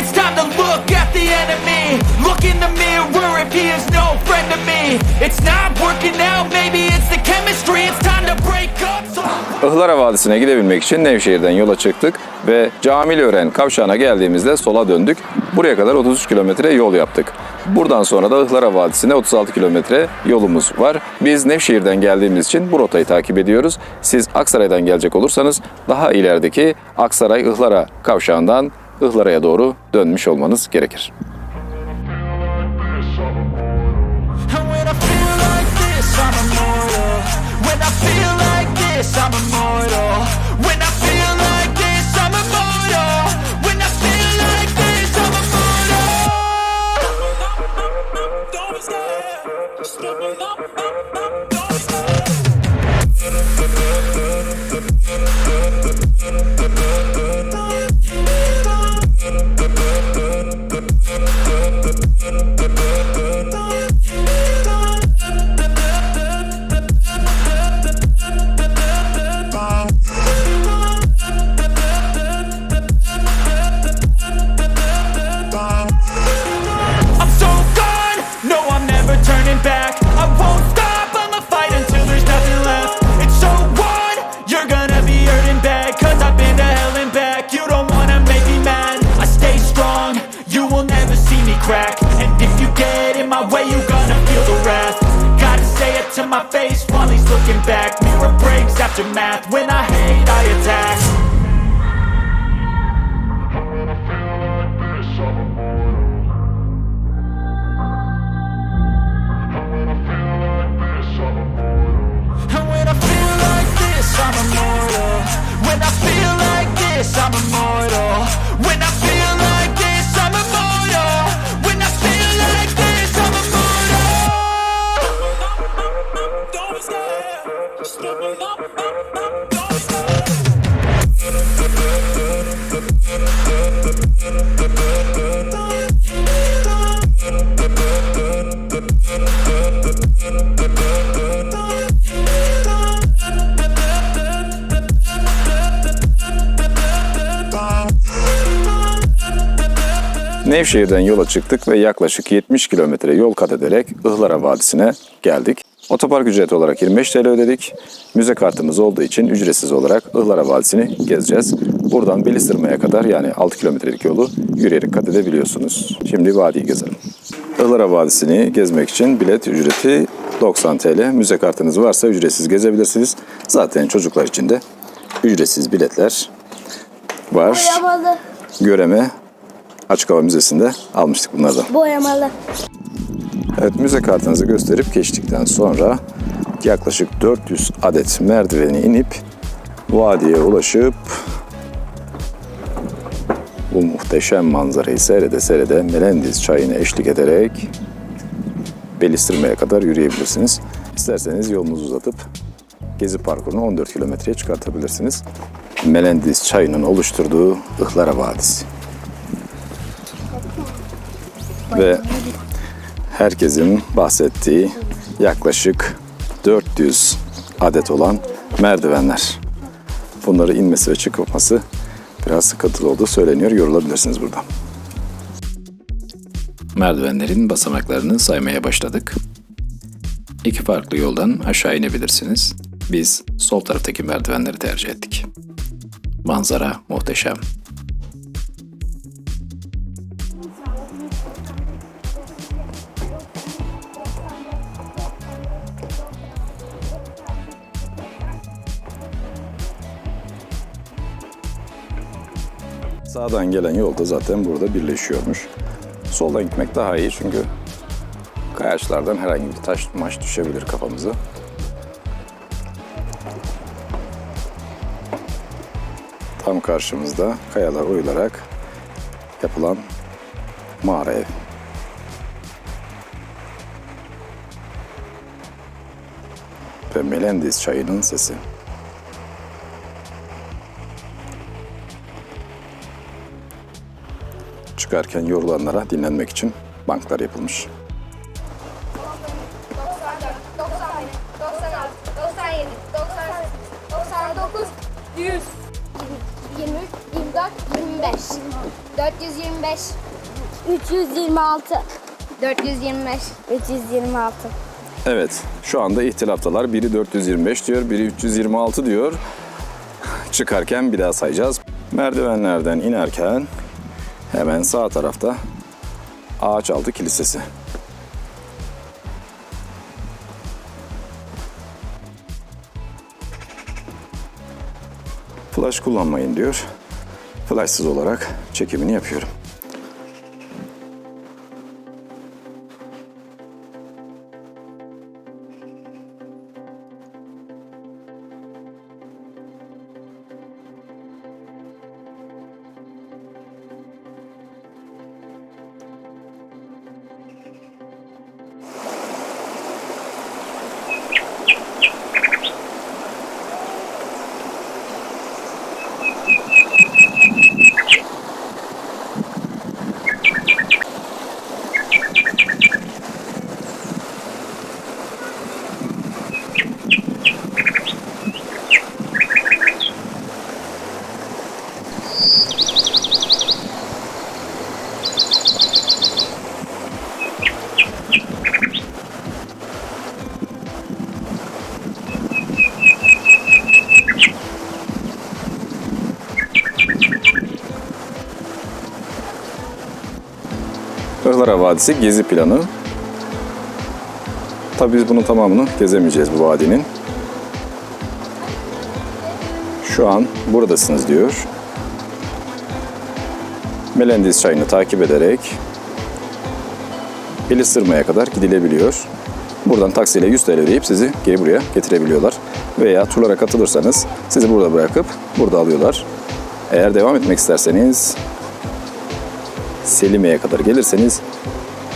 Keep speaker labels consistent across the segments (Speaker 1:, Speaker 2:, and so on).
Speaker 1: It's time to look at the enemy Look in the mirror if he is no friend to me It's not working out, maybe it's the chemistry It's time to break up
Speaker 2: Ihlara Vadisi'ne gidebilmek için Nevşehir'den yola çıktık ve Camilören kavşağına geldiğimizde sola döndük. Buraya kadar 33 kilometre yol yaptık. Buradan sonra da Ihlara Vadisi'ne 36 kilometre yolumuz var. Biz Nevşehir'den geldiğimiz için bu rotayı takip ediyoruz. Siz Aksaray'dan gelecek olursanız daha ilerideki Aksaray-Ihlara kavşağından Ihlara'ya doğru dönmüş olmanız gerekir.
Speaker 1: And when I feel
Speaker 2: Nevşehir'den yola çıktık ve yaklaşık 70 kilometre yol kat ederek Ihlara Vadisi'ne geldik. Otopark ücreti olarak 25 TL ödedik. Müze kartımız olduğu için ücretsiz olarak Ihlara Vadisi'ni gezeceğiz. Buradan Belisırma'ya kadar yani 6 kilometrelik yolu yürüyerek kat edebiliyorsunuz. Şimdi vadiyi gezelim. Ihlara Vadisi'ni gezmek için bilet ücreti 90 TL. Müze kartınız varsa ücretsiz gezebilirsiniz. Zaten çocuklar için de ücretsiz biletler var. Göreme Açık Hava Müzesi'nde almıştık bunlardan.
Speaker 3: Boyamalı.
Speaker 2: Evet müze kartınızı gösterip geçtikten sonra yaklaşık 400 adet merdiveni inip vadiye ulaşıp bu muhteşem manzarayı seyrede seyrede Melendiz çayına eşlik ederek Belistirmeye kadar yürüyebilirsiniz. İsterseniz yolunuzu uzatıp gezi parkurunu 14 kilometreye çıkartabilirsiniz. Melendiz çayının oluşturduğu Ihlara Vadisi. Ve herkesin bahsettiği yaklaşık 400 adet olan merdivenler. Bunları inmesi ve çıkması biraz sıkıntılı olduğu söyleniyor. Yorulabilirsiniz burada. Merdivenlerin basamaklarını saymaya başladık. İki farklı yoldan aşağı inebilirsiniz. Biz sol taraftaki merdivenleri tercih ettik. Manzara muhteşem. Sağdan gelen yol da zaten burada birleşiyormuş. Soldan gitmek daha iyi çünkü kayaçlardan herhangi bir taş maş düşebilir kafamıza. Tam karşımızda kayalar oyularak yapılan mağara ev. Ve Melendiz çayının sesi. Çıkarken yorulanlara dinlenmek için banklar yapılmış.
Speaker 3: 94, 95, 96, 97, 98, 99, 100, 23, 24, 25, 425, 326, 425, 326.
Speaker 2: Evet, şu anda ihtilaftalar. Biri 425 diyor, biri 326 diyor. Çıkarken bir daha sayacağız. Merdivenlerden inerken hemen sağ tarafta Ağaçaltı Kilisesi. Flash kullanmayın diyor. Flashsız olarak çekimini yapıyorum. Ihlara Vadisi gezi planı. Tabii biz bunun tamamını gezemeyeceğiz bu vadinin. Şu an buradasınız diyor. Melendiz çayını takip ederek Bilisırma'ya kadar gidilebiliyor. Buradan taksiyle 100 TL ödeyip sizi geri buraya getirebiliyorlar. Veya turlara katılırsanız sizi burada bırakıp burada alıyorlar. Eğer devam etmek isterseniz Selimiye'ye kadar gelirseniz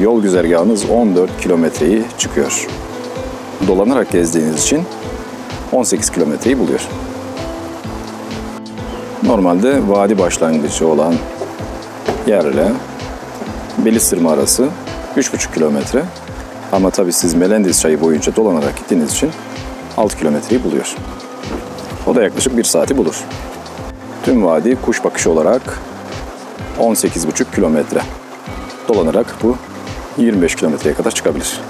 Speaker 2: yol güzergahınız 14 kilometreyi çıkıyor. Dolanarak gezdiğiniz için 18 kilometreyi buluyor. Normalde vadi başlangıcı olan yerle Belisırma arası 3,5 kilometre. Ama tabii siz Melendiz çayı boyunca dolanarak gittiğiniz için 6 kilometreyi buluyor. O da yaklaşık 1 saati bulur. Tüm vadi kuş bakışı olarak 18,5 kilometre. Dolanarak bu 25 kilometreye kadar çıkabilir.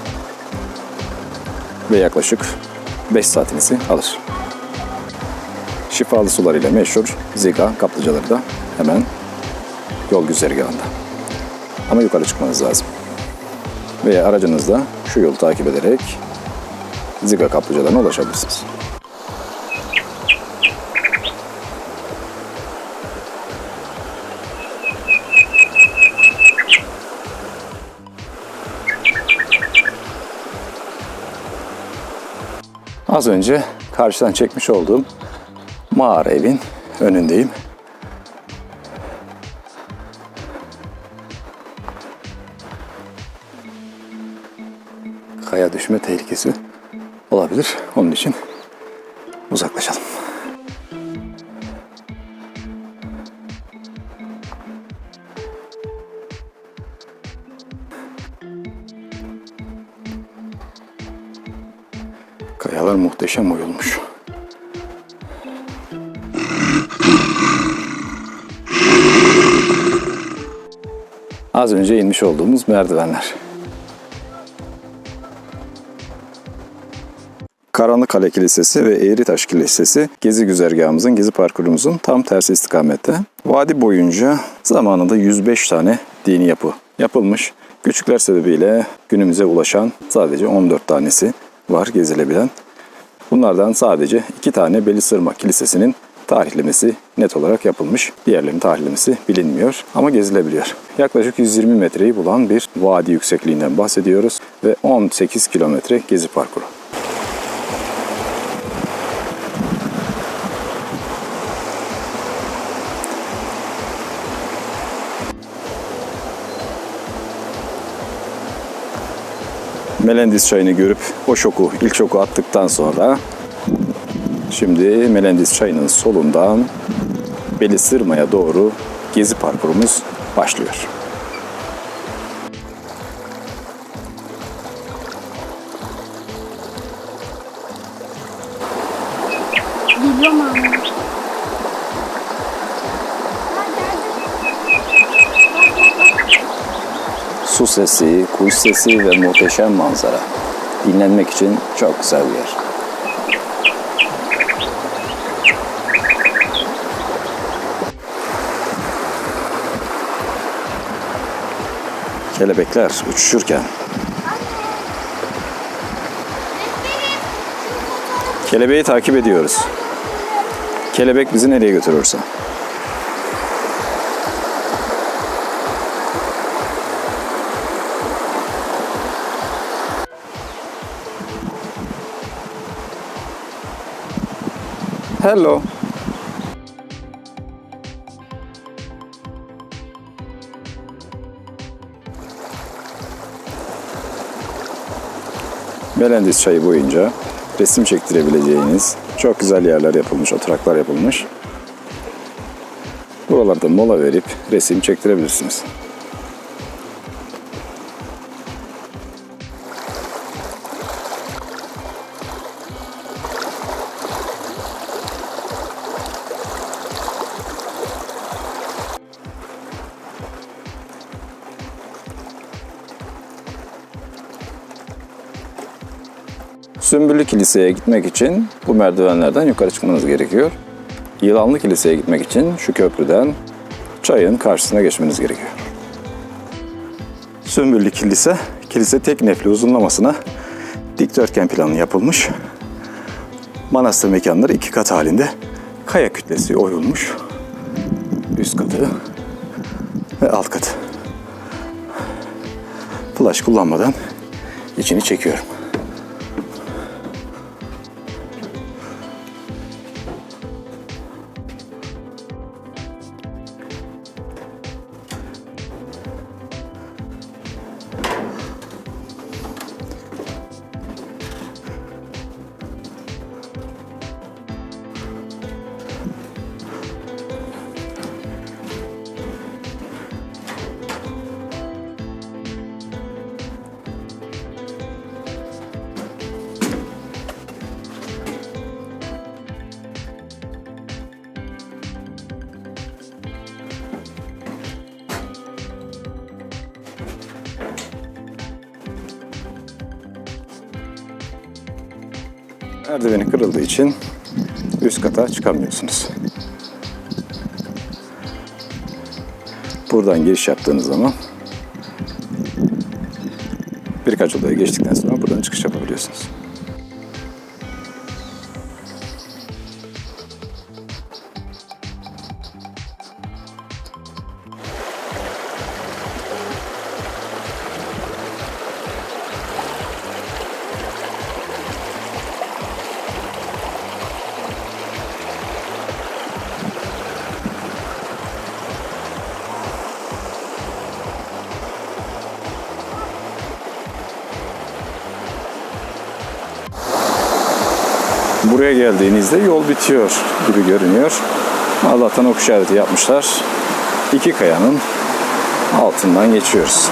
Speaker 2: Ve yaklaşık 5 saatinizi alır. Şifalı sular ile meşhur Ziga kaplıcaları da hemen yol güzergahında. Ama yukarı çıkmanız lazım. Veya aracınızla şu yolu takip ederek Ziga kaplıcalarına ulaşabilirsiniz. Az önce karşıdan çekmiş olduğum mağara evin önündeyim. Kaya düşme tehlikesi olabilir. Onun için muhteşem oyulmuş. Az önce inmiş olduğumuz merdivenler. Karanlıkale Kilisesi ve Eğritaş Kilisesi gezi güzergahımızın, gezi parkurumuzun tam tersi istikamette. Vadi boyunca zamanında 105 tane dini yapı yapılmış. Küçükler sebebiyle günümüze ulaşan sadece 14 tanesi var gezilebilen. Bunlardan sadece iki tane Belisırma Kilisesi'nin tarihlemesi net olarak yapılmış. Diğerlerinin tarihlemesi bilinmiyor ama gezilebiliyor. Yaklaşık 120 metreyi bulan bir vadi yüksekliğinden bahsediyoruz ve 18 kilometre gezi parkuru. Melendiz çayını görüp o şoku, ilk şoku attıktan sonra şimdi Melendiz çayının solundan Belisırma'ya doğru gezi parkurumuz başlıyor.
Speaker 4: Biliyorum anlamıştım.
Speaker 2: Su sesi, kuş sesi ve muhteşem manzara. Dinlenmek için çok güzel bir yer. Kelebekler uçuşurken Kelebeği takip ediyoruz. Kelebek bizi nereye götürürse. Hello. Melendiz çayı boyunca resim çektirebileceğiniz çok güzel yerler yapılmış, oturaklar yapılmış. Buralarda mola verip resim çektirebilirsiniz. Sümbüllü Kilise'ye gitmek için bu merdivenlerden yukarı çıkmanız gerekiyor. Yılanlı Kilise'ye gitmek için şu köprüden çayın karşısına geçmeniz gerekiyor. Sümbüllü Kilise, kilise tek nefli uzunlamasına dikdörtgen planı yapılmış. Manastır mekanları iki kat halinde kaya kütlesi oyulmuş. Üst katı ve alt katı. Flash kullanmadan içini çekiyorum. Merdiveni kırıldığı için üst kata çıkamıyorsunuz. Buradan giriş yaptığınız zaman birkaç odaya geçtikten sonra buradan çıkış yapabiliyorsunuz. Buraya geldiğinizde yol bitiyor gibi görünüyor. Allah'tan ok işareti yapmışlar. İki kayanın altından geçiyoruz.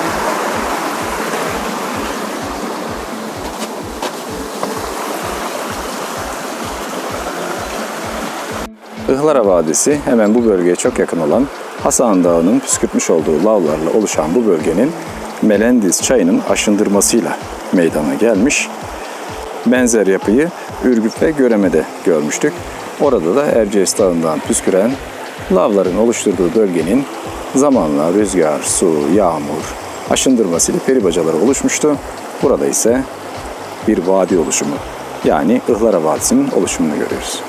Speaker 2: Ihlara Vadisi hemen bu bölgeye çok yakın olan Hasan Dağı'nın püskürtmüş olduğu lavlarla oluşan bu bölgenin Melendiz çayının aşındırmasıyla meydana gelmiş. Benzer yapıyı Ürgüp ve Göreme'de görmüştük. Orada da Erciyes Dağı'ndan püsküren lavların oluşturduğu bölgenin zamanla rüzgar, su, yağmur aşındırmasıyla peribacaları oluşmuştu. Burada ise bir vadi oluşumu yani Ihlara Vadisi'nin oluşumunu görüyoruz.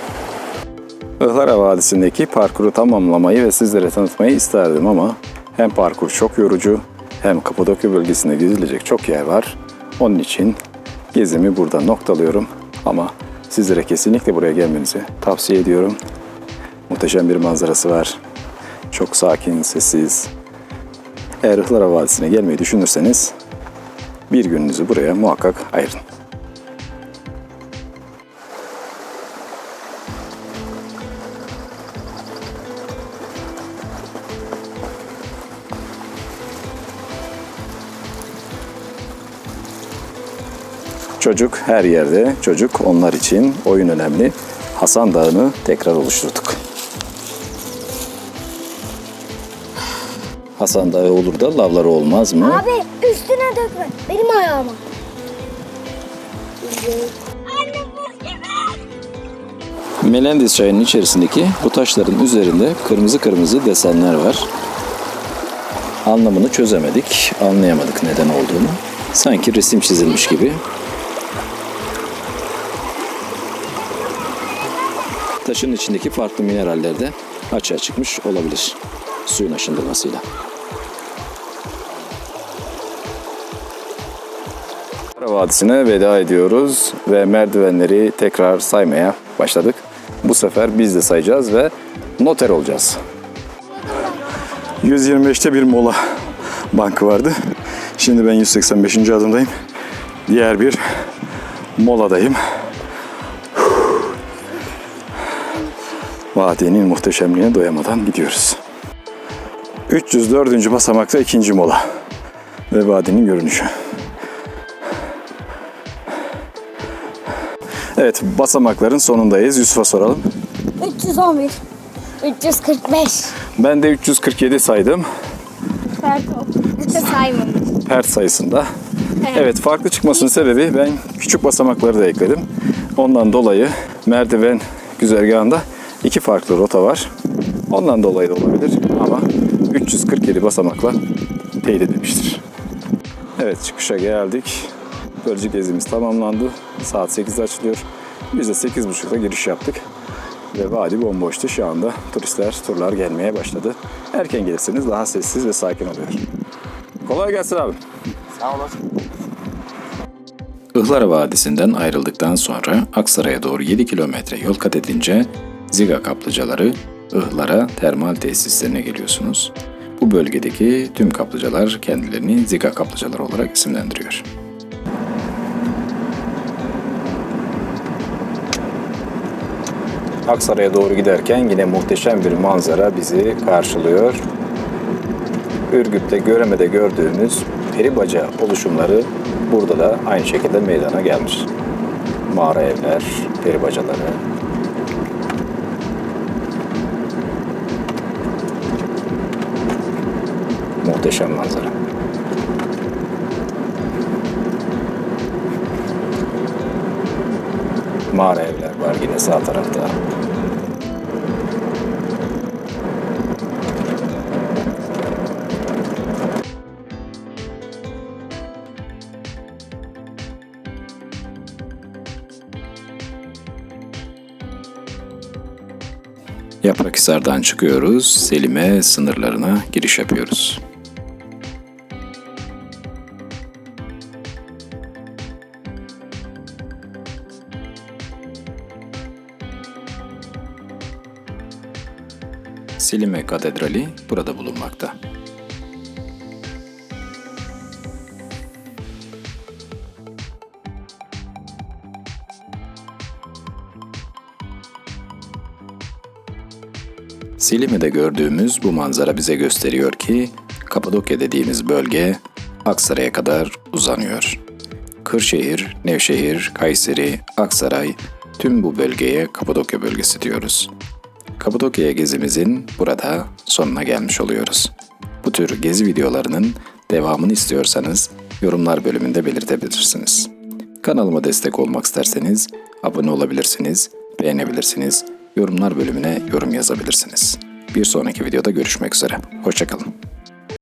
Speaker 2: Ihlara Vadisi'ndeki parkuru tamamlamayı ve sizlere tanıtmayı isterdim ama hem parkur çok yorucu hem Kapadokya bölgesinde gezilecek çok yer var. Onun için gezimi burada noktalıyorum ama sizlere kesinlikle buraya gelmenizi tavsiye ediyorum. Muhteşem bir manzarası var. Çok sakin, sessiz. Eğer Ihlara Vadisi'ne gelmeyi düşünürseniz bir gününüzü buraya muhakkak ayırın. Çocuk her yerde. Çocuk onlar için oyun önemli. Hasan Dağı'nı tekrar oluşturduk. Hasan Dağı olur da lavları olmaz mı?
Speaker 3: Abi üstüne dökme. Benim ayağıma.
Speaker 2: Melendez çayının içerisindeki bu taşların üzerinde kırmızı kırmızı desenler var. Anlamını çözemedik, anlayamadık neden olduğunu. Sanki resim çizilmiş gibi. Taşın içindeki farklı mineraller de açığa çıkmış olabilir suyun aşındırmasıyla. Kara Vadisi'ne veda ediyoruz ve merdivenleri tekrar saymaya başladık. Bu sefer biz de sayacağız ve noter olacağız. 125'te bir mola bankı vardı. Şimdi ben 185. adımdayım. Diğer bir moladayım. Vadinin muhteşemliğine doyamadan gidiyoruz. 304. basamakta ikinci mola ve vadinin görünüşü. Evet, basamakların sonundayız. Yusuf'a soralım.
Speaker 3: 311. 345.
Speaker 2: Ben de 347 saydım.
Speaker 3: Pardon. Saymadım.
Speaker 2: Pert sayısında. Evet, farklı çıkmasının sebebi ben küçük basamakları da ekledim. Ondan dolayı merdiven güzergahında iki farklı rota var. Ondan dolayı da olabilir ama 347 basamakla teyit edilmiştir. Evet, çıkışa geldik. Bölge gezimiz tamamlandı. Saat 8'de açılıyor. Biz de 8.30'da giriş yaptık. Ve vadi bomboştu. Şu anda turistler, turlar gelmeye başladı. Erken gelirseniz daha sessiz ve sakin oluyor. Kolay gelsin abi. Ihlara Vadisi'nden ayrıldıktan sonra Aksaray'a doğru 7 kilometre yol kat edince Ziga kaplıcaları Ihlara termal tesislerine geliyorsunuz. Bu bölgedeki tüm kaplıcalar kendilerini Ziga kaplıcaları olarak isimlendiriyor. Aksaray'a doğru giderken yine muhteşem bir manzara bizi karşılıyor. Ürgüp'te Göreme'de gördüğümüz peribaca oluşumları burada da aynı şekilde meydana gelmiş. Mağara evler, peribacaları. Muhteşem manzara. Mağara evler var yine sağ tarafta. Yaprakhisar'dan çıkıyoruz. Selime sınırlarına giriş yapıyoruz. Selime Katedrali burada bulunmakta. Selime'de gördüğümüz bu manzara bize gösteriyor ki Kapadokya dediğimiz bölge Aksaray'a kadar uzanıyor. Kırşehir, Nevşehir, Kayseri, Aksaray tüm bu bölgeye Kapadokya bölgesi diyoruz. Kapadokya gezimizin burada sonuna gelmiş oluyoruz. Bu tür gezi videolarının devamını istiyorsanız yorumlar bölümünde belirtebilirsiniz. Kanalıma destek olmak isterseniz abone olabilirsiniz, beğenebilirsiniz, yorumlar bölümüne yorum yazabilirsiniz. Bir sonraki videoda görüşmek üzere. Hoşçakalın.